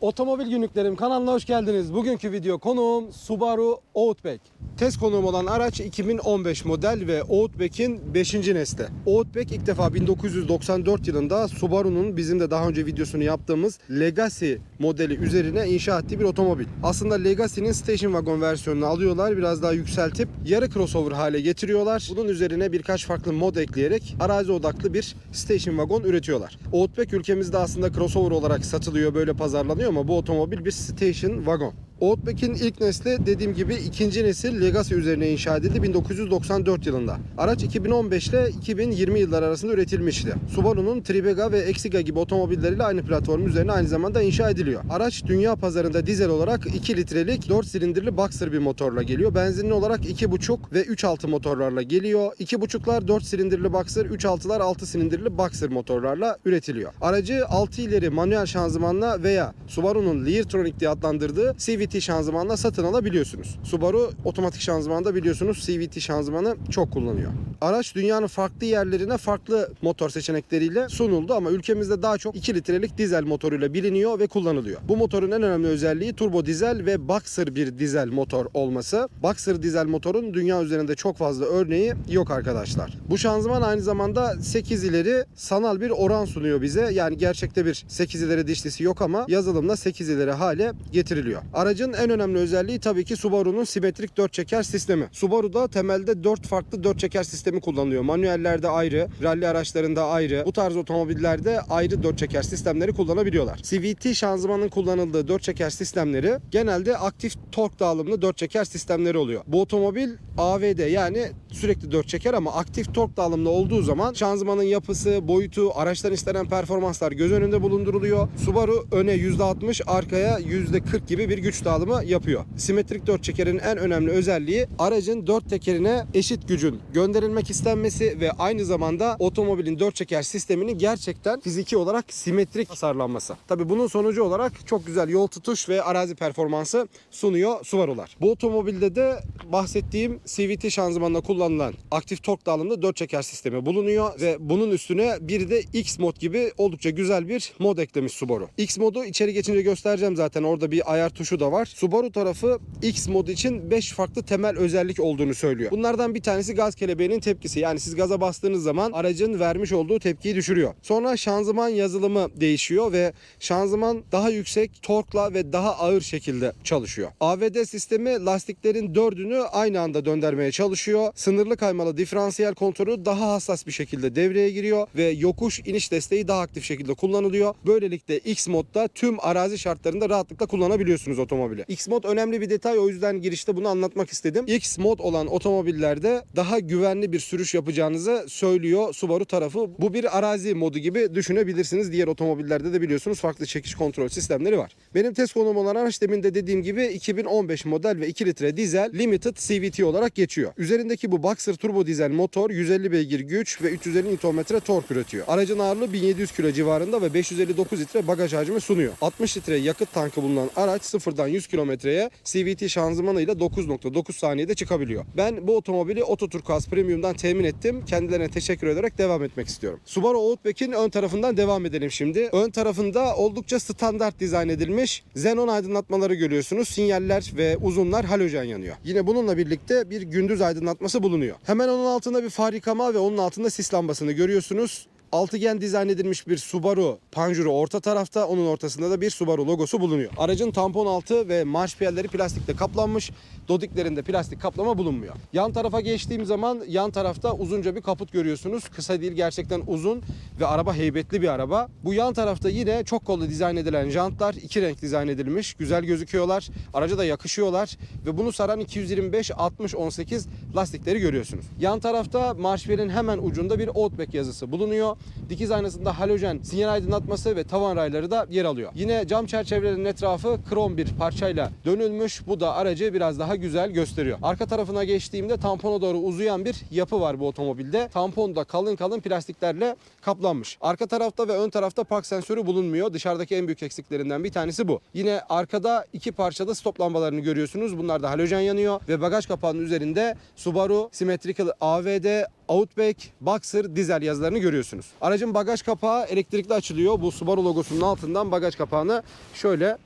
Otomobil günlüklerim kanalına hoş geldiniz. Bugünkü video konuğum Subaru Outback. Test konuğum olan araç 2015 model ve Outback'in 5. nesli. Outback ilk defa 1994 yılında Subaru'nun bizim de daha önce videosunu yaptığımız Legacy modeli üzerine inşa ettiği bir otomobil. Aslında Legacy'nin station wagon versiyonunu alıyorlar. Biraz daha yükseltip yarı crossover hale getiriyorlar. Bunun üzerine birkaç farklı mod ekleyerek arazi odaklı bir station wagon üretiyorlar. Outback ülkemizde aslında crossover olarak satılıyor, böyle pazarlanıyor ama bu otomobil bir station wagon. Outback'in ilk nesli dediğim gibi ikinci nesil Legacy üzerine inşa edildi 1994 yılında. Araç 2015 ile 2020 yıllar arasında üretilmişti. Subaru'nun Tribega ve Exiga gibi otomobilleriyle aynı platform üzerine aynı zamanda inşa ediliyor. Araç dünya pazarında dizel olarak 2 litrelik 4 silindirli Boxer bir motorla geliyor. Benzinli olarak 2.5 ve 3.6 motorlarla geliyor. 2.5'lar 4 silindirli Boxer, 3.6'lar 6 silindirli Boxer motorlarla üretiliyor. Aracı 6 ileri manuel şanzımanla veya Subaru'nun Leartronic diye adlandırdığı CVT şanzımanla satın alabiliyorsunuz. Subaru otomatik şanzımanda biliyorsunuz CVT şanzımanı çok kullanıyor. Araç dünyanın farklı yerlerine farklı motor seçenekleriyle sunuldu ama ülkemizde daha çok 2 litrelik dizel motoruyla biliniyor ve kullanılıyor. Bu motorun en önemli özelliği turbo dizel ve Boxer bir dizel motor olması. Boxer dizel motorun dünya üzerinde çok fazla örneği yok arkadaşlar. Bu şanzıman aynı zamanda 8 ileri sanal bir oran sunuyor bize. Yani gerçekte bir 8 ileri dişlisi yok ama yazılımla 8 ileri hale getiriliyor. Aracın en önemli özelliği tabii ki Subaru'nun simetrik 4 çeker sistemi. Subaru'da temelde 4 farklı 4 çeker sistemi kullanılıyor. Manuellerde ayrı, rally araçlarında ayrı, bu tarz otomobillerde ayrı 4 çeker sistemleri kullanabiliyorlar. CVT şanzımanın kullanıldığı 4 çeker sistemleri genelde aktif tork dağılımlı 4 çeker sistemleri oluyor. Bu otomobil AVD yani sürekli 4 çeker ama aktif tork dağılımlı olduğu zaman şanzımanın yapısı, boyutu, araçtan istenen performanslar göz önünde bulunduruluyor. Subaru öne %60, arkaya %40 gibi bir güç dağılımı yapıyor. Simetrik 4 çekerin en önemli özelliği aracın 4 tekerine eşit gücün gönderilmek istenmesi ve aynı zamanda otomobilin 4 çeker sisteminin gerçekten fiziki olarak simetrik tasarlanması. Tabi bunun sonucu olarak çok güzel yol tutuş ve arazi performansı sunuyor Subaru'lar. Bu otomobilde de bahsettiğim CVT şanzımanla kullanılan aktif tork dağılımlı 4 çeker sistemi bulunuyor ve bunun üstüne bir de X mod gibi oldukça güzel bir mod eklemiş Subaru. X modu içeri geçince göstereceğim zaten orada bir ayar tuşu da var. Subaru tarafı X mod için 5 farklı temel özellik olduğunu söylüyor. Bunlardan bir tanesi gaz kelebeğinin tepkisi. Yani siz gaza bastığınız zaman aracın vermiş olduğu tepkiyi düşürüyor. Sonra şanzıman yazılımı değişiyor ve şanzıman daha yüksek torkla ve daha ağır şekilde çalışıyor. AVD sistemi lastiklerin dördünü aynı anda döndürmeye çalışıyor. Sınırlı kaymalı diferansiyel kontrolü daha hassas bir şekilde devreye giriyor ve yokuş iniş desteği daha aktif şekilde kullanılıyor. Böylelikle X modda tüm arazi şartlarında rahatlıkla kullanabiliyorsunuz otomobili. X mod önemli bir detay o yüzden girişte bunu anlatmak istedim. X mod olan otomobillerde daha güvenli bir sürüş yapacağınızı söylüyor Subaru tarafı. Bu bir arazi modu gibi düşünebilirsiniz. Diğer otomobillerde de biliyorsunuz farklı çekiş kontrol sistemleri var. Benim test konum olan araç demin de dediğim gibi 2015 model ve 2 litre dizel Limited CVT olarak geçiyor. Üzerindeki bu Boxer turbo dizel motor 150 beygir güç ve 350 Nm tork üretiyor. Aracın ağırlığı 1700 kilo civarında ve 559 litre bagaj hacmi sunuyor. 60 litre yakıt tankı bulunan araç sıfırdan 100 kilometreye CVT şanzımanıyla 9.9 saniyede çıkabiliyor. Ben bu otomobili Ototurkas Premium'dan temin ettim. Kendilerine teşekkür ederek devam etmek istiyorum. Subaru Outback'in ön tarafından devam edelim şimdi. Ön tarafında oldukça standart dizayn edilmiş xenon aydınlatmaları görüyorsunuz. Sinyaller ve uzunlar halojen yanıyor. Yine bununla birlikte bir gündüz aydınlatması bulunuyor. Hemen onun altında bir far yıkama ve onun altında sis lambasını görüyorsunuz. Altıgen dizayn edilmiş bir Subaru panjuru orta tarafta. Onun ortasında da bir Subaru logosu bulunuyor. Aracın tampon altı ve marş piyerleri plastikle kaplanmış. Dodiklerinde plastik kaplama bulunmuyor. Yan tarafa geçtiğim zaman yan tarafta uzunca bir kaput görüyorsunuz. Kısa değil gerçekten uzun ve araba heybetli bir araba. Bu yan tarafta yine çok kollu dizayn edilen jantlar. iki renk dizayn edilmiş. Güzel gözüküyorlar. Araca da yakışıyorlar. Ve bunu saran 225 60 18 lastikleri görüyorsunuz. Yan tarafta marşpiyerin hemen ucunda bir Outback yazısı bulunuyor. Dikiz aynasında halojen sinyal aydınlatması ve tavan rayları da yer alıyor. Yine cam çerçevelerinin etrafı krom bir parçayla dönülmüş. Bu da aracı biraz daha güzel gösteriyor. Arka tarafına geçtiğimde tampona doğru uzayan bir yapı var bu otomobilde. Tampon da kalın kalın plastiklerle kaplanmış. Arka tarafta ve ön tarafta park sensörü bulunmuyor. Dışarıdaki en büyük eksiklerinden bir tanesi bu. Yine arkada iki parçada stop lambalarını görüyorsunuz. Bunlar da halojen yanıyor ve bagaj kapağının üzerinde Subaru Symmetrical AVD Outback, Boxer, dizel yazılarını görüyorsunuz. Aracın bagaj kapağı elektrikli açılıyor. Bu Subaru logosunun altından bagaj kapağını şöyle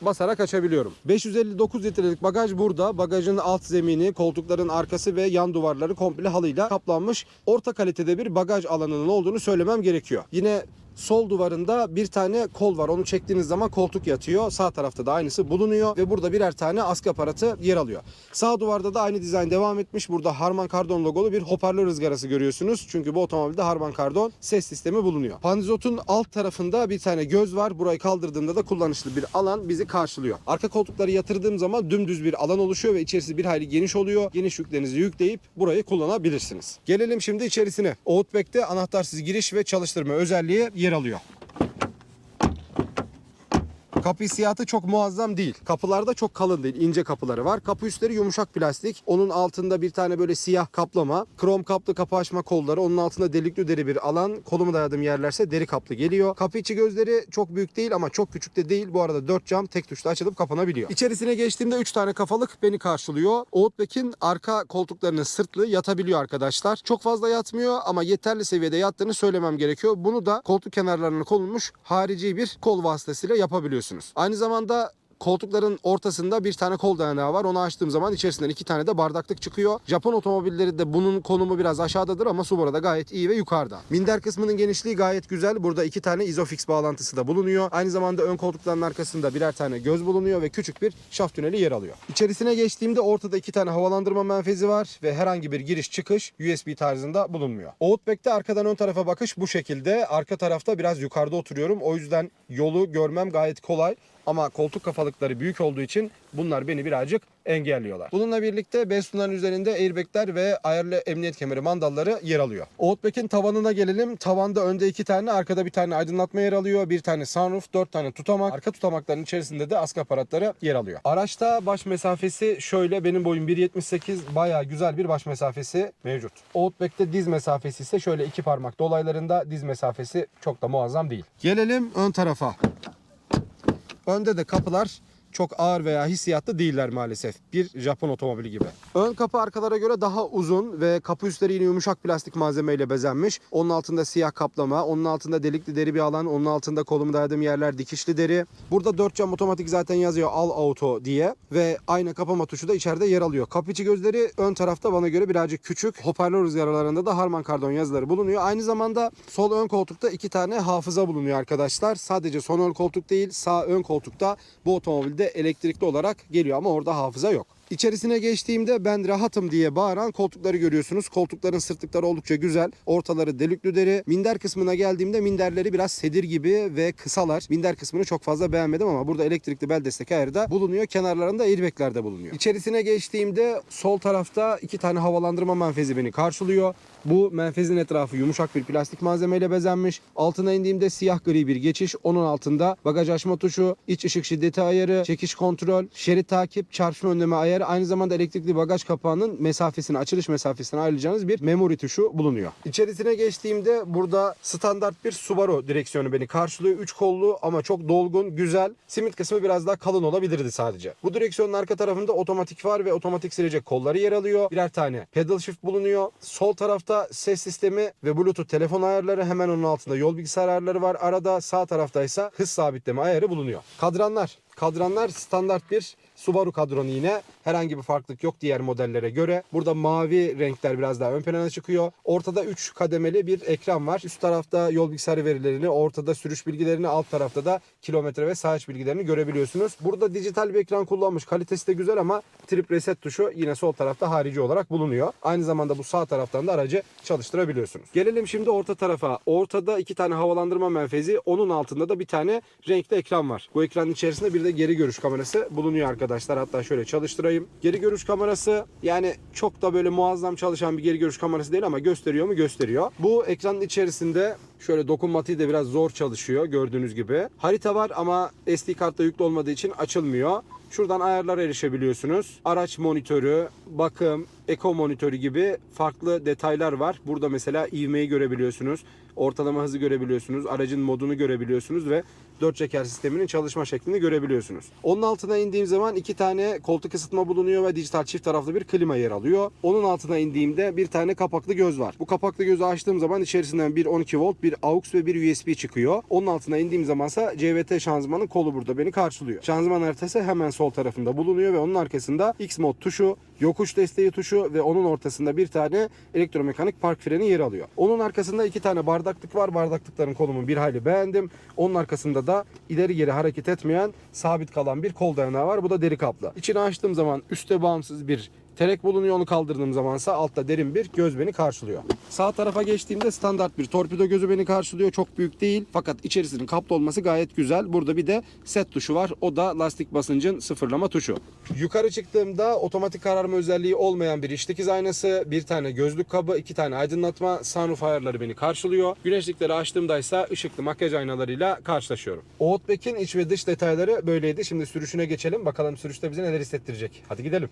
basarak açabiliyorum. 559 litrelik bagaj burada. Bagajın alt zemini, koltukların arkası ve yan duvarları komple halıyla kaplanmış. Orta kalitede bir bagaj alanının olduğunu söylemem gerekiyor. Yine Sol duvarında bir tane kol var. Onu çektiğiniz zaman koltuk yatıyor. Sağ tarafta da aynısı bulunuyor ve burada birer tane askı aparatı yer alıyor. Sağ duvarda da aynı dizayn devam etmiş. Burada Harman Kardon logolu bir hoparlör ızgarası görüyorsunuz. Çünkü bu otomobilde Harman Kardon ses sistemi bulunuyor. Panzot'un alt tarafında bir tane göz var. Burayı kaldırdığımda da kullanışlı bir alan bizi karşılıyor. Arka koltukları yatırdığım zaman dümdüz bir alan oluşuyor ve içerisi bir hayli geniş oluyor. Geniş yüklerinizi yükleyip burayı kullanabilirsiniz. Gelelim şimdi içerisine. Outback'te anahtarsız giriş ve çalıştırma özelliği yer alıyor. Kapı hissiyatı çok muazzam değil. Kapılarda çok kalın değil. ince kapıları var. Kapı üstleri yumuşak plastik. Onun altında bir tane böyle siyah kaplama. Krom kaplı kapı açma kolları. Onun altında delikli deri bir alan. Kolumu dayadığım yerlerse deri kaplı geliyor. Kapı içi gözleri çok büyük değil ama çok küçük de değil. Bu arada 4 cam tek tuşla açılıp kapanabiliyor. İçerisine geçtiğimde 3 tane kafalık beni karşılıyor. Outback'in arka koltuklarının sırtlı yatabiliyor arkadaşlar. Çok fazla yatmıyor ama yeterli seviyede yattığını söylemem gerekiyor. Bunu da koltuk kenarlarına konulmuş harici bir kol vasıtasıyla yapabiliyorsunuz. Aynı zamanda Koltukların ortasında bir tane kol dayanağı var. Onu açtığım zaman içerisinden iki tane de bardaklık çıkıyor. Japon otomobilleri de bunun konumu biraz aşağıdadır ama Subaru'da gayet iyi ve yukarıda. Minder kısmının genişliği gayet güzel. Burada iki tane Isofix bağlantısı da bulunuyor. Aynı zamanda ön koltukların arkasında birer tane göz bulunuyor ve küçük bir şaft tüneli yer alıyor. İçerisine geçtiğimde ortada iki tane havalandırma menfezi var ve herhangi bir giriş çıkış USB tarzında bulunmuyor. Outback'te arkadan ön tarafa bakış bu şekilde. Arka tarafta biraz yukarıda oturuyorum. O yüzden yolu görmem gayet kolay. Ama koltuk kafalıkları büyük olduğu için bunlar beni birazcık engelliyorlar. Bununla birlikte Bestunların üzerinde airbagler ve ayarlı emniyet kemeri mandalları yer alıyor. Outback'in tavanına gelelim. Tavanda önde iki tane, arkada bir tane aydınlatma yer alıyor. Bir tane sunroof, dört tane tutamak. Arka tutamakların içerisinde de askı aparatları yer alıyor. Araçta baş mesafesi şöyle. Benim boyum 1.78. Bayağı güzel bir baş mesafesi mevcut. Outback'te diz mesafesi ise şöyle iki parmak dolaylarında diz mesafesi çok da muazzam değil. Gelelim ön tarafa. Önde de kapılar çok ağır veya hissiyatlı değiller maalesef. Bir Japon otomobili gibi. Ön kapı arkalara göre daha uzun ve kapı üstleri yine yumuşak plastik malzemeyle bezenmiş. Onun altında siyah kaplama, onun altında delikli deri bir alan, onun altında kolumu dayadığım yerler dikişli deri. Burada 4 cam otomatik zaten yazıyor All Auto diye ve ayna kapama tuşu da içeride yer alıyor. Kapı içi gözleri ön tarafta bana göre birazcık küçük. Hoparlör rüzgarlarında da Harman Kardon yazıları bulunuyor. Aynı zamanda sol ön koltukta iki tane hafıza bulunuyor arkadaşlar. Sadece son ön koltuk değil sağ ön koltukta bu otomobilde elektrikli olarak geliyor ama orada hafıza yok. İçerisine geçtiğimde ben rahatım diye bağıran koltukları görüyorsunuz. Koltukların sırtlıkları oldukça güzel. Ortaları delikli deri. Minder kısmına geldiğimde minderleri biraz sedir gibi ve kısalar. Minder kısmını çok fazla beğenmedim ama burada elektrikli bel destek ayarı bulunuyor. Kenarlarında airbagler de bulunuyor. İçerisine geçtiğimde sol tarafta iki tane havalandırma menfezi beni karşılıyor. Bu menfezin etrafı yumuşak bir plastik malzemeyle bezenmiş. Altına indiğimde siyah gri bir geçiş. Onun altında bagaj açma tuşu, iç ışık şiddeti ayarı, çekiş kontrol, şerit takip, çarpışma önleme ayarı. Aynı zamanda elektrikli bagaj kapağının mesafesini, açılış mesafesini ayarlayacağınız bir memory tuşu bulunuyor. İçerisine geçtiğimde burada standart bir Subaru direksiyonu beni karşılıyor. 3 kollu ama çok dolgun, güzel. Simit kısmı biraz daha kalın olabilirdi sadece. Bu direksiyonun arka tarafında otomatik far ve otomatik silecek kolları yer alıyor. Birer tane pedal shift bulunuyor. Sol tarafta ses sistemi ve bluetooth telefon ayarları hemen onun altında yol bilgisayar ayarları var. Arada sağ tarafta ise hız sabitleme ayarı bulunuyor. Kadranlar. Kadranlar standart bir Subaru kadronu yine. Herhangi bir farklılık yok diğer modellere göre. Burada mavi renkler biraz daha ön plana çıkıyor. Ortada 3 kademeli bir ekran var. Üst tarafta yol bilgisayarı verilerini, ortada sürüş bilgilerini, alt tarafta da kilometre ve saat bilgilerini görebiliyorsunuz. Burada dijital bir ekran kullanmış. Kalitesi de güzel ama trip reset tuşu yine sol tarafta harici olarak bulunuyor. Aynı zamanda bu sağ taraftan da aracı çalıştırabiliyorsunuz. Gelelim şimdi orta tarafa. Ortada iki tane havalandırma menfezi. Onun altında da bir tane renkli ekran var. Bu ekranın içerisinde bir de geri görüş kamerası bulunuyor arkadaşlar. Hatta şöyle çalıştırayım. Geri görüş kamerası yani çok da böyle muazzam çalışan bir geri görüş kamerası değil ama gösteriyor mu? Gösteriyor. Bu ekranın içerisinde şöyle dokunmatiği de biraz zor çalışıyor gördüğünüz gibi. Harita var ama SD kartla yüklü olmadığı için açılmıyor. Şuradan ayarlara erişebiliyorsunuz. Araç monitörü, bakım, eko monitörü gibi farklı detaylar var. Burada mesela ivmeyi görebiliyorsunuz. Ortalama hızı görebiliyorsunuz. Aracın modunu görebiliyorsunuz ve dört çeker sisteminin çalışma şeklini görebiliyorsunuz. Onun altına indiğim zaman iki tane koltuk ısıtma bulunuyor ve dijital çift taraflı bir klima yer alıyor. Onun altına indiğimde bir tane kapaklı göz var. Bu kapaklı gözü açtığım zaman içerisinden bir 12 volt, bir AUX ve bir USB çıkıyor. Onun altına indiğim zamansa CVT şanzımanın kolu burada beni karşılıyor. Şanzıman haritası hemen sol tarafında bulunuyor ve onun arkasında X mod tuşu, yokuş desteği tuşu ve onun ortasında bir tane elektromekanik park freni yer alıyor. Onun arkasında iki tane bardaklık var. Bardaklıkların konumu bir hayli beğendim. Onun arkasında da ileri geri hareket etmeyen sabit kalan bir kol dayanağı var. Bu da deri kaplı. İçini açtığım zaman üstte bağımsız bir Terek bulunuyor onu kaldırdığım zamansa altta derin bir göz beni karşılıyor. Sağ tarafa geçtiğimde standart bir torpido gözü beni karşılıyor. Çok büyük değil fakat içerisinin kaplı olması gayet güzel. Burada bir de set tuşu var. O da lastik basıncın sıfırlama tuşu. Yukarı çıktığımda otomatik kararma özelliği olmayan bir iç dikiz aynası, bir tane gözlük kabı, iki tane aydınlatma, sunroof ayarları beni karşılıyor. Güneşlikleri açtığımda ise ışıklı makyaj aynalarıyla karşılaşıyorum. Outback'in iç ve dış detayları böyleydi. Şimdi sürüşüne geçelim. Bakalım sürüşte bize neler hissettirecek. Hadi gidelim.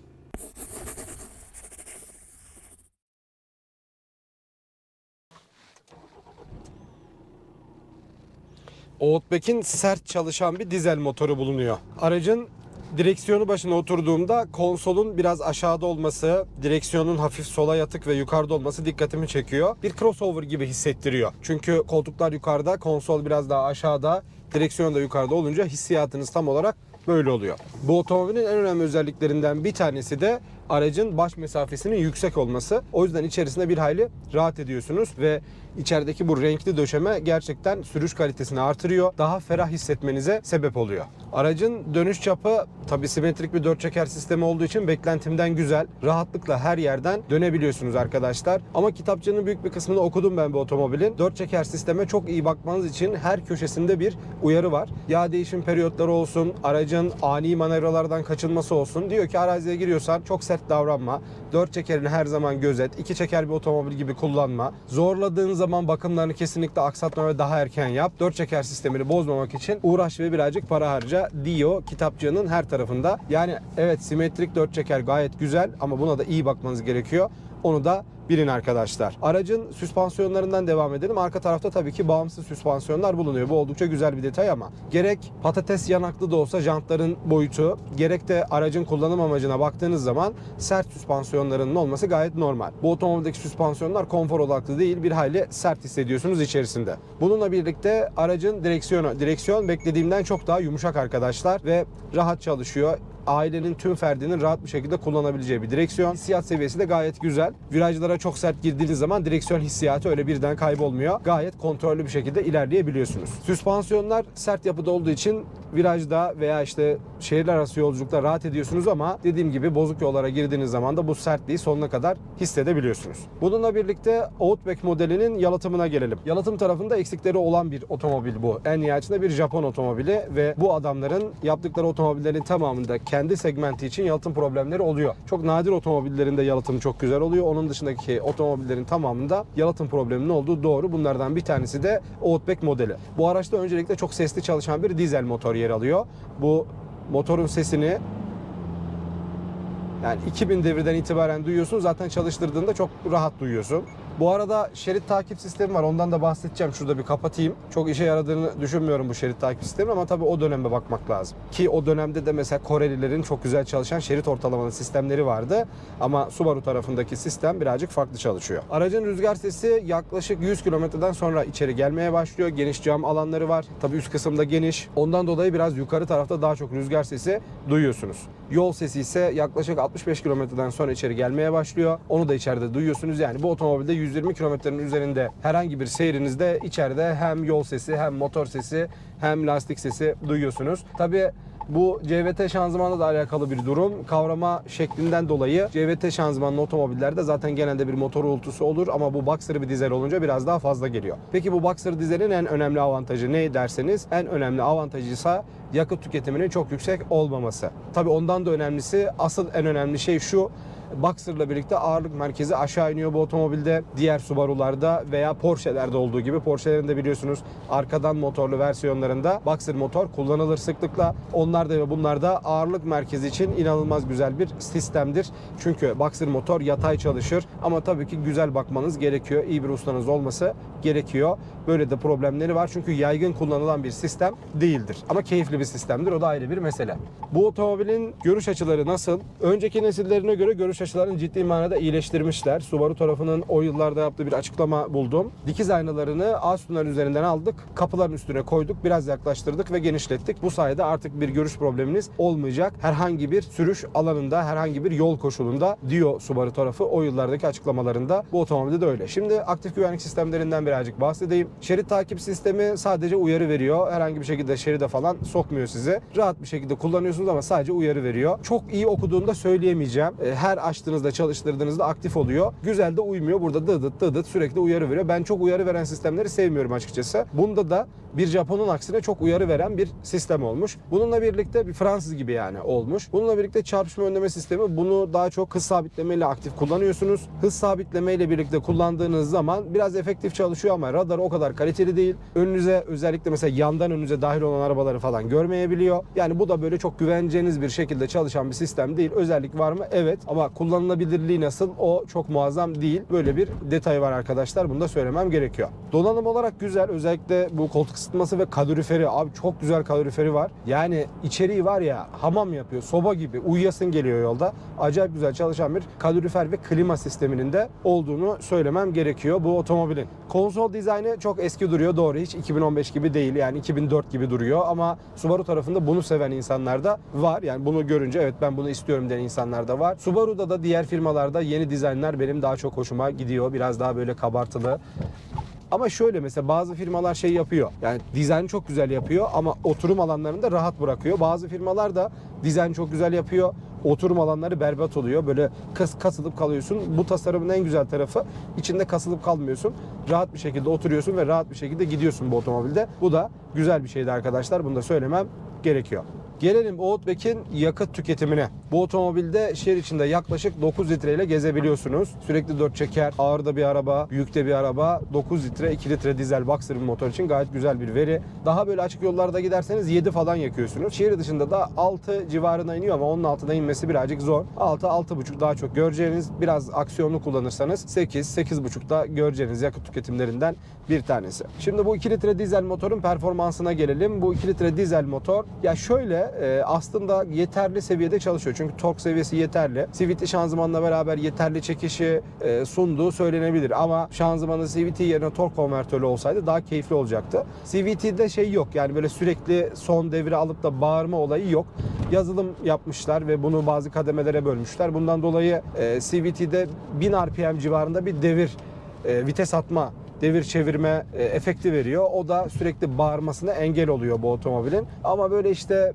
Outback'in sert çalışan bir dizel motoru bulunuyor. Aracın direksiyonu başına oturduğumda konsolun biraz aşağıda olması, direksiyonun hafif sola yatık ve yukarıda olması dikkatimi çekiyor. Bir crossover gibi hissettiriyor. Çünkü koltuklar yukarıda, konsol biraz daha aşağıda, direksiyon da yukarıda olunca hissiyatınız tam olarak böyle oluyor. Bu otomobilin en önemli özelliklerinden bir tanesi de aracın baş mesafesinin yüksek olması. O yüzden içerisinde bir hayli rahat ediyorsunuz ve içerideki bu renkli döşeme gerçekten sürüş kalitesini artırıyor. Daha ferah hissetmenize sebep oluyor. Aracın dönüş çapı tabi simetrik bir dört çeker sistemi olduğu için beklentimden güzel. Rahatlıkla her yerden dönebiliyorsunuz arkadaşlar. Ama kitapçının büyük bir kısmını okudum ben bu otomobilin. Dört çeker sisteme çok iyi bakmanız için her köşesinde bir uyarı var. Yağ değişim periyotları olsun, aracın ani manevralardan kaçınması olsun. Diyor ki araziye giriyorsan çok sert davranma. Dört çekerini her zaman gözet. iki çeker bir otomobil gibi kullanma. Zorladığın zaman bakımlarını kesinlikle aksatma ve daha erken yap. Dört çeker sistemini bozmamak için uğraş ve birazcık para harca diyor kitapçığının her tarafında. Yani evet simetrik dört çeker gayet güzel ama buna da iyi bakmanız gerekiyor. Onu da bilin arkadaşlar. Aracın süspansiyonlarından devam edelim. Arka tarafta tabii ki bağımsız süspansiyonlar bulunuyor. Bu oldukça güzel bir detay ama gerek patates yanaklı da olsa jantların boyutu, gerek de aracın kullanım amacına baktığınız zaman sert süspansiyonlarının olması gayet normal. Bu otomobildeki süspansiyonlar konfor odaklı değil, bir hayli sert hissediyorsunuz içerisinde. Bununla birlikte aracın direksiyonu, direksiyon beklediğimden çok daha yumuşak arkadaşlar ve rahat çalışıyor ailenin tüm ferdinin rahat bir şekilde kullanabileceği bir direksiyon. Hissiyat seviyesi de gayet güzel. Virajlara çok sert girdiğiniz zaman direksiyon hissiyatı öyle birden kaybolmuyor. Gayet kontrollü bir şekilde ilerleyebiliyorsunuz. Süspansiyonlar sert yapıda olduğu için virajda veya işte şehirler arası yolculukta rahat ediyorsunuz ama dediğim gibi bozuk yollara girdiğiniz zaman da bu sertliği sonuna kadar hissedebiliyorsunuz. Bununla birlikte Outback modelinin yalıtımına gelelim. Yalıtım tarafında eksikleri olan bir otomobil bu. En nihayetinde bir Japon otomobili ve bu adamların yaptıkları otomobillerin tamamında kendi segmenti için yalıtım problemleri oluyor. Çok nadir otomobillerinde yalıtım çok güzel oluyor. Onun dışındaki otomobillerin tamamında yalıtım probleminin olduğu doğru. Bunlardan bir tanesi de Outback modeli. Bu araçta öncelikle çok sesli çalışan bir dizel motor yer alıyor. Bu motorun sesini yani 2000 devirden itibaren duyuyorsun. Zaten çalıştırdığında çok rahat duyuyorsun. Bu arada şerit takip sistemi var. Ondan da bahsedeceğim. Şurada bir kapatayım. Çok işe yaradığını düşünmüyorum bu şerit takip sistemi ama tabii o döneme bakmak lazım. Ki o dönemde de mesela Korelilerin çok güzel çalışan şerit ortalamalı sistemleri vardı. Ama Subaru tarafındaki sistem birazcık farklı çalışıyor. Aracın rüzgar sesi yaklaşık 100 kilometreden sonra içeri gelmeye başlıyor. Geniş cam alanları var. Tabii üst kısımda geniş. Ondan dolayı biraz yukarı tarafta daha çok rüzgar sesi duyuyorsunuz. Yol sesi ise yaklaşık 65 kilometreden sonra içeri gelmeye başlıyor. Onu da içeride duyuyorsunuz. Yani bu otomobilde 120 kilometrenin üzerinde herhangi bir seyrinizde içeride hem yol sesi hem motor sesi hem lastik sesi duyuyorsunuz. Tabii bu CVT şanzımanla da alakalı bir durum. Kavrama şeklinden dolayı CVT şanzımanlı otomobillerde zaten genelde bir motor uğultusu olur ama bu Boxer bir dizel olunca biraz daha fazla geliyor. Peki bu Boxer dizelin en önemli avantajı ne derseniz en önemli avantajı ise yakıt tüketiminin çok yüksek olmaması. Tabii ondan da önemlisi asıl en önemli şey şu Boxer'la birlikte ağırlık merkezi aşağı iniyor bu otomobilde. Diğer Subaru'larda veya Porsche'lerde olduğu gibi Porsche'lerin de biliyorsunuz arkadan motorlu versiyonlarında Boxer motor kullanılır sıklıkla. Onlar da ve bunlar da ağırlık merkezi için inanılmaz güzel bir sistemdir. Çünkü Boxer motor yatay çalışır ama tabii ki güzel bakmanız gerekiyor. İyi bir ustanız olması gerekiyor. Böyle de problemleri var çünkü yaygın kullanılan bir sistem değildir. Ama keyifli bir sistemdir. O da ayrı bir mesele. Bu otomobilin görüş açıları nasıl? Önceki nesillerine göre görüş açılarını ciddi manada iyileştirmişler. Subaru tarafının o yıllarda yaptığı bir açıklama buldum. Dikiz aynalarını Aston'ların üzerinden aldık. Kapıların üstüne koyduk. Biraz yaklaştırdık ve genişlettik. Bu sayede artık bir görüş probleminiz olmayacak. Herhangi bir sürüş alanında, herhangi bir yol koşulunda diyor Subaru tarafı o yıllardaki açıklamalarında. Bu otomobilde de öyle. Şimdi aktif güvenlik sistemlerinden birazcık bahsedeyim. Şerit takip sistemi sadece uyarı veriyor. Herhangi bir şekilde şeride falan sokmuyor size. Rahat bir şekilde kullanıyorsunuz ama sadece uyarı veriyor. Çok iyi okuduğunda söyleyemeyeceğim. E, Her açtığınızda, çalıştırdığınızda aktif oluyor. Güzel de uymuyor. Burada dıdıt dıdıt sürekli uyarı veriyor. Ben çok uyarı veren sistemleri sevmiyorum açıkçası. Bunda da bir Japon'un aksine çok uyarı veren bir sistem olmuş. Bununla birlikte bir Fransız gibi yani olmuş. Bununla birlikte çarpışma önleme sistemi bunu daha çok hız sabitleme ile aktif kullanıyorsunuz. Hız sabitleme ile birlikte kullandığınız zaman biraz efektif çalışıyor ama radar o kadar kaliteli değil. Önünüze özellikle mesela yandan önünüze dahil olan arabaları falan görmeyebiliyor. Yani bu da böyle çok güveneceğiniz bir şekilde çalışan bir sistem değil. Özellik var mı? Evet. Ama kullanılabilirliği nasıl? O çok muazzam değil. Böyle bir detay var arkadaşlar. Bunu da söylemem gerekiyor. Donanım olarak güzel. Özellikle bu koltuk ısıtması ve kaloriferi. Abi çok güzel kaloriferi var. Yani içeriği var ya hamam yapıyor. Soba gibi. Uyuyasın geliyor yolda. Acayip güzel çalışan bir kalorifer ve klima sisteminin de olduğunu söylemem gerekiyor bu otomobilin. Konsol dizaynı çok eski duruyor. Doğru hiç 2015 gibi değil. Yani 2004 gibi duruyor ama Subaru tarafında bunu seven insanlar da var. Yani bunu görünce evet ben bunu istiyorum diyen insanlar da var. Subaru'da da diğer firmalarda yeni dizaynlar benim daha çok hoşuma gidiyor. Biraz daha böyle kabartılı. Ama şöyle mesela bazı firmalar şey yapıyor. Yani dizayn çok güzel yapıyor ama oturum alanlarını da rahat bırakıyor. Bazı firmalar da dizayn çok güzel yapıyor. Oturum alanları berbat oluyor. Böyle kas, kasılıp kalıyorsun. Bu tasarımın en güzel tarafı içinde kasılıp kalmıyorsun. Rahat bir şekilde oturuyorsun ve rahat bir şekilde gidiyorsun bu otomobilde. Bu da güzel bir şeydi arkadaşlar. Bunu da söylemem gerekiyor. Gelelim Outback'in yakıt tüketimine. Bu otomobilde şehir içinde yaklaşık 9 litre ile gezebiliyorsunuz. Sürekli 4 çeker, ağır da bir araba, büyük de bir araba. 9 litre, 2 litre dizel boxer bir motor için gayet güzel bir veri. Daha böyle açık yollarda giderseniz 7 falan yakıyorsunuz. Şehir dışında da 6 civarına iniyor ama onun altına inmesi birazcık zor. 6, 6,5 daha çok göreceğiniz. Biraz aksiyonlu kullanırsanız 8, 8,5 da göreceğiniz yakıt tüketimlerinden bir tanesi. Şimdi bu 2 litre dizel motorun performansına gelelim. Bu 2 litre dizel motor ya şöyle e, aslında yeterli seviyede çalışıyor. Çünkü tork seviyesi yeterli. CVT şanzımanla beraber yeterli çekişi e, sunduğu söylenebilir. Ama şanzımanı CVT yerine tork konvertörlü olsaydı daha keyifli olacaktı. CVT'de şey yok. Yani böyle sürekli son devri alıp da bağırma olayı yok. Yazılım yapmışlar ve bunu bazı kademelere bölmüşler. Bundan dolayı e, CVT'de 1000 RPM civarında bir devir e, vites atma devir çevirme e, efekti veriyor. O da sürekli bağırmasına engel oluyor bu otomobilin. Ama böyle işte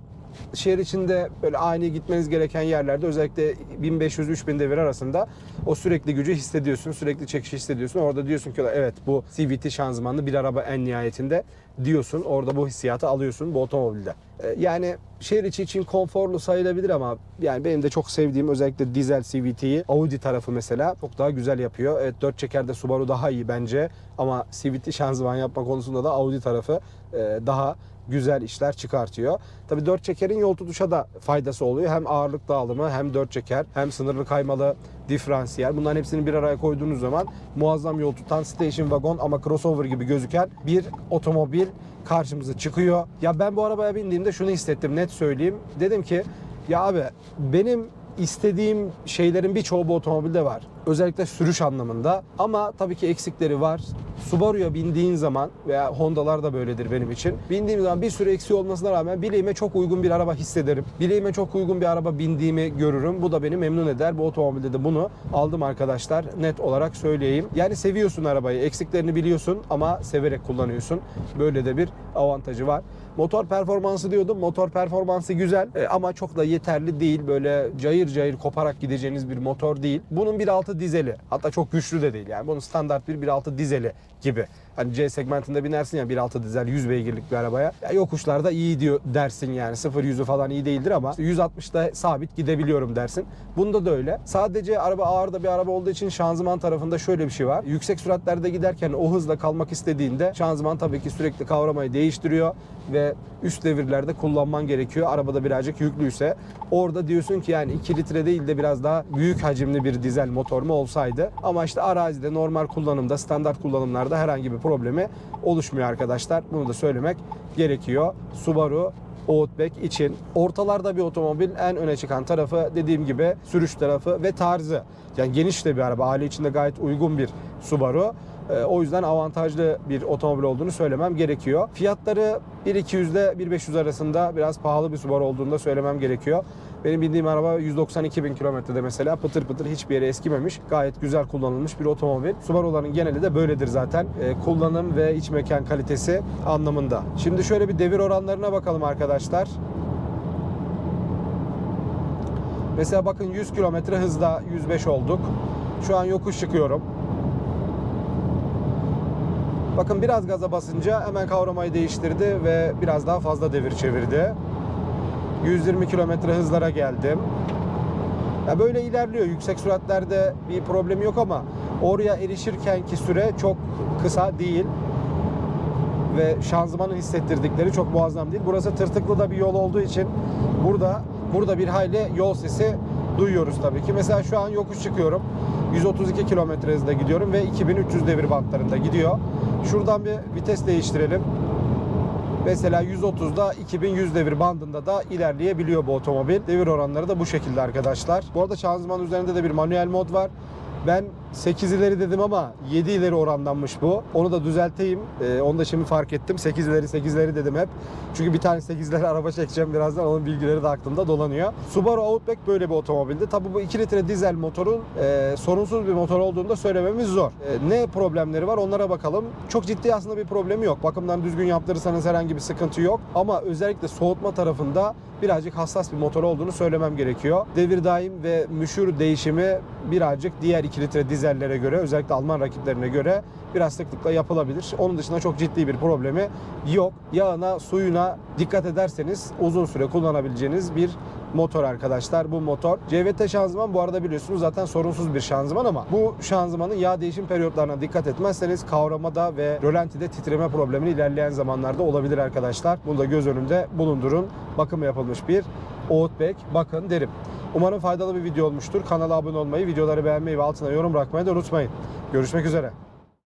şehir içinde böyle ani gitmeniz gereken yerlerde özellikle 1500-3000 devir arasında o sürekli gücü hissediyorsun. Sürekli çekişi hissediyorsun. Orada diyorsun ki evet bu CVT şanzımanlı bir araba en nihayetinde diyorsun. Orada bu hissiyatı alıyorsun bu otomobilde. E, Yani şehir içi için konforlu sayılabilir ama yani benim de çok sevdiğim özellikle dizel CVT'yi Audi tarafı mesela çok daha güzel yapıyor. Evet 4 çekerde Subaru daha iyi bence ama CVT şanzıman yapma konusunda da Audi tarafı e, daha güzel işler çıkartıyor. Tabi 4 çekerin yol tutuşa da faydası oluyor. Hem ağırlık dağılımı hem 4 çeker hem sınırlı kaymalı diferansiyel. Bunların hepsini bir araya koyduğunuz zaman muazzam yol tutan station wagon ama crossover gibi gözüken bir otomobil karşımıza çıkıyor. Ya ben bu arabaya bindiğimde şunu hissettim net söyleyeyim. Dedim ki ya abi benim istediğim şeylerin birçoğu bu otomobilde var. Özellikle sürüş anlamında. Ama tabii ki eksikleri var. Subaru'ya bindiğin zaman veya Honda'lar da böyledir benim için. Bindiğim zaman bir sürü eksiği olmasına rağmen bileğime çok uygun bir araba hissederim. Bileğime çok uygun bir araba bindiğimi görürüm. Bu da beni memnun eder. Bu otomobilde de bunu aldım arkadaşlar. Net olarak söyleyeyim. Yani seviyorsun arabayı. Eksiklerini biliyorsun ama severek kullanıyorsun. Böyle de bir avantajı var. Motor performansı diyordum. Motor performansı güzel e, ama çok da yeterli değil. Böyle cayır cayır koparak gideceğiniz bir motor değil. Bunun 1.6 dizeli. Hatta çok güçlü de değil. Yani bunun standart bir 1.6 dizeli gibi Hani C segmentinde binersin ya 1.6 dizel 100 beygirlik bir arabaya. Ya yokuşlarda iyi diyor dersin yani. 0-100'ü falan iyi değildir ama işte 160'da sabit gidebiliyorum dersin. Bunda da öyle. Sadece araba ağır da bir araba olduğu için şanzıman tarafında şöyle bir şey var. Yüksek süratlerde giderken o hızla kalmak istediğinde şanzıman tabii ki sürekli kavramayı değiştiriyor ve üst devirlerde kullanman gerekiyor. Arabada birazcık yüklüyse. Orada diyorsun ki yani 2 litre değil de biraz daha büyük hacimli bir dizel motor mu olsaydı. Ama işte arazide normal kullanımda, standart kullanımlarda herhangi bir problemi oluşmuyor arkadaşlar. Bunu da söylemek gerekiyor. Subaru Outback için ortalarda bir otomobil en öne çıkan tarafı dediğim gibi sürüş tarafı ve tarzı. Yani geniş de bir araba. Aile içinde gayet uygun bir Subaru. Ee, O yüzden avantajlı bir otomobil olduğunu söylemem gerekiyor. Fiyatları 1.200 ile 1.500 arasında biraz pahalı bir Subaru olduğunu da söylemem gerekiyor. Benim bindiğim araba 192 bin kilometrede mesela pıtır pıtır hiçbir yere eskimemiş. Gayet güzel kullanılmış bir otomobil. Subaru'ların geneli de böyledir zaten. Ee, kullanım ve iç mekan kalitesi anlamında. Şimdi şöyle bir devir oranlarına bakalım arkadaşlar. Mesela bakın 100 kilometre hızda 105 olduk. Şu an yokuş çıkıyorum. Bakın biraz gaza basınca hemen kavramayı değiştirdi ve biraz daha fazla devir çevirdi. 120 kilometre hızlara geldim. Ya böyle ilerliyor. Yüksek süratlerde bir problemi yok ama oraya erişirkenki süre çok kısa değil. Ve şanzımanın hissettirdikleri çok muazzam değil. Burası tırtıklı da bir yol olduğu için burada burada bir hayli yol sesi duyuyoruz tabii ki. Mesela şu an yokuş çıkıyorum. 132 kilometre hızda gidiyorum ve 2300 devir bantlarında gidiyor. Şuradan bir vites değiştirelim. Mesela 130'da 2100 devir bandında da ilerleyebiliyor bu otomobil. Devir oranları da bu şekilde arkadaşlar. Bu arada şanzıman üzerinde de bir manuel mod var. Ben 8 ileri dedim ama 7 ileri oranlanmış bu. Onu da düzelteyim. Ee, onu da şimdi fark ettim. 8 ileri 8 ileri dedim hep. Çünkü bir tane 8 ileri araba çekeceğim birazdan. Onun bilgileri de aklımda dolanıyor. Subaru Outback böyle bir otomobildi. Tabii bu 2 litre dizel motorun e, sorunsuz bir motor olduğunu da söylememiz zor. E, ne problemleri var onlara bakalım. Çok ciddi aslında bir problemi yok. Bakımdan düzgün yaptırırsanız herhangi bir sıkıntı yok. Ama özellikle soğutma tarafında birazcık hassas bir motor olduğunu söylemem gerekiyor. Devir daim ve müşür değişimi birazcık diğer 2 litre dizellere göre özellikle Alman rakiplerine göre biraz sıklıkla yapılabilir. Onun dışında çok ciddi bir problemi yok. Yağına, suyuna dikkat ederseniz uzun süre kullanabileceğiniz bir motor arkadaşlar. Bu motor CVT şanzıman bu arada biliyorsunuz zaten sorunsuz bir şanzıman ama bu şanzımanın yağ değişim periyotlarına dikkat etmezseniz kavramada ve rölantide titreme problemi ilerleyen zamanlarda olabilir arkadaşlar. Bunu da göz önünde bulundurun. Bakımı yapılmış bir Outback bakın derim. Umarım faydalı bir video olmuştur. Kanala abone olmayı, videoları beğenmeyi ve altına yorum bırakmayı da unutmayın. Görüşmek üzere.